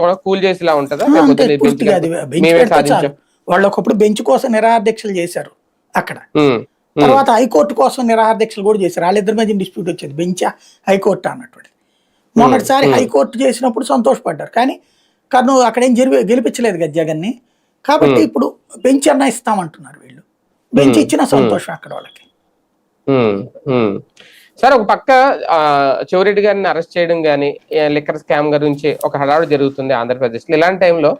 కూడా కూల్ చేసేలా ఉంటుందా? అంతే పూర్తిగా అది బెంచ్ పెడితే చాలు. వాళ్ళు ఒకప్పుడు బెంచ్ కోసం నిరాధ్యక్షలు చేశారు అక్కడ. తర్వాత హైకోర్టు కోసం నిరాధ్యక్షలు కూడా చేశారు. వాళ్ళిద్దరి మధ్య డిస్ప్యూట్ వచ్చేది? బెంచ్ హైకోర్టు అన్నటువంటిది. మొన్నటిసారి హైకోర్టు చేసినప్పుడు సంతోషపడ్డారు. కానీ కర్నూ అక్కడేం జరిగి గెలిపించలేదు కదా జగన్ని. కాబట్టి ఇప్పుడు బెంచ్ అన్న ఇస్తామంటున్నారు వీళ్ళు. బెంచ్ ఇచ్చిన సంతోషం అక్కడ వాళ్ళకి. సార్ ఒక పక్క ఆ, చెవిరెడ్డి గారిని అరెస్ట్ చేయడం కానీ లిక్కర్ స్కామ్ గురించి ఒక హడావుడు జరుగుతుంది ఆంధ్రప్రదేశ్లో ఇలాంటి టైంలో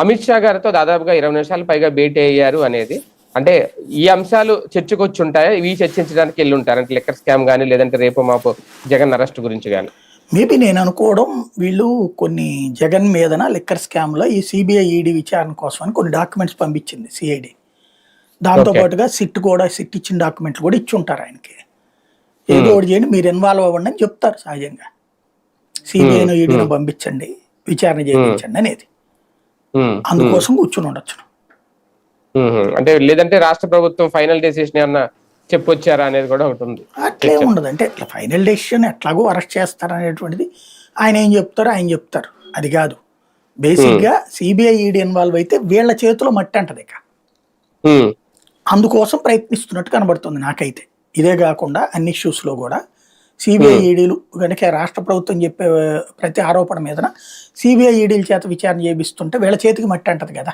అమిత్ షా గారితో దాదాపుగా ఇరవై నిమిషాలు పైగా భేటీ అయ్యారు అనేది అంటే ఈ అంశాలు చర్చకొచ్చి ఉంటాయా ఇవి చర్చించడానికి వెళ్ళి ఉంటారు అంటే లిక్కర్ స్కామ్ కానీ లేదంటే రేపు మాపు జగన్ అరెస్ట్ గురించి కానీ మేబీ నేను అనుకోవడం వీళ్ళు కొన్ని జగన్ మీదన లిక్కర్ స్కామ్లో ఈ సిబిఐ ఈడీ విచారణ కోసం అని కొన్ని డాక్యుమెంట్స్ పంపించింది సిఐడి. దాంతో. పాటుగా సిట్ కూడా సిట్ ఇచ్చిన డాక్యుమెంట్లు కూడా ఇచ్చి ఉంటారు ఆయనకి. ఏదో ఒకటి చేయండి మీరు ఇన్వాల్వ్ అవ్వండి అని చెప్తారు సహజంగా. సిబిఐను ఈడీను పంపించండి విచారణ చేయించండి అనేది. అందుకోసం కూర్చుని ఉండొచ్చు. అంటే లేదంటే రాష్ట్ర ప్రభుత్వం ఫైనల్ డెసిషన్ ఏమన్నా చెప్పొచ్చారా అనేది కూడా ఒకటి ఉంది. అట్లే ఉండదు. అంటే ఇట్లా ఫైనల్ డెసిషన్ ఎట్లాగో అరెస్ట్ చేస్తారు అనేటువంటిది ఆయన ఏం చెప్తారో ఆయన చెప్తారు. అది కాదు. బేసిక్గా సిబిఐ ఈడీ ఇన్వాల్వ్ అయితే వీళ్ళ చేతిలో మట్టి అంటది ఇక. అందుకోసం ప్రయత్నిస్తున్నట్టు కనబడుతుంది నాకైతే. ఇదే కాకుండా అన్ని ఇష్యూస్లో కూడా సిబిఐ ఈడీలు కనుక రాష్ట్ర ప్రభుత్వం చెప్పే ప్రతి ఆరోపణ మీదన సిబిఐ ఈడీల చేత విచారణ చేపిస్తుంటే వీళ్ళ చేతికి మట్టి అంటది కదా.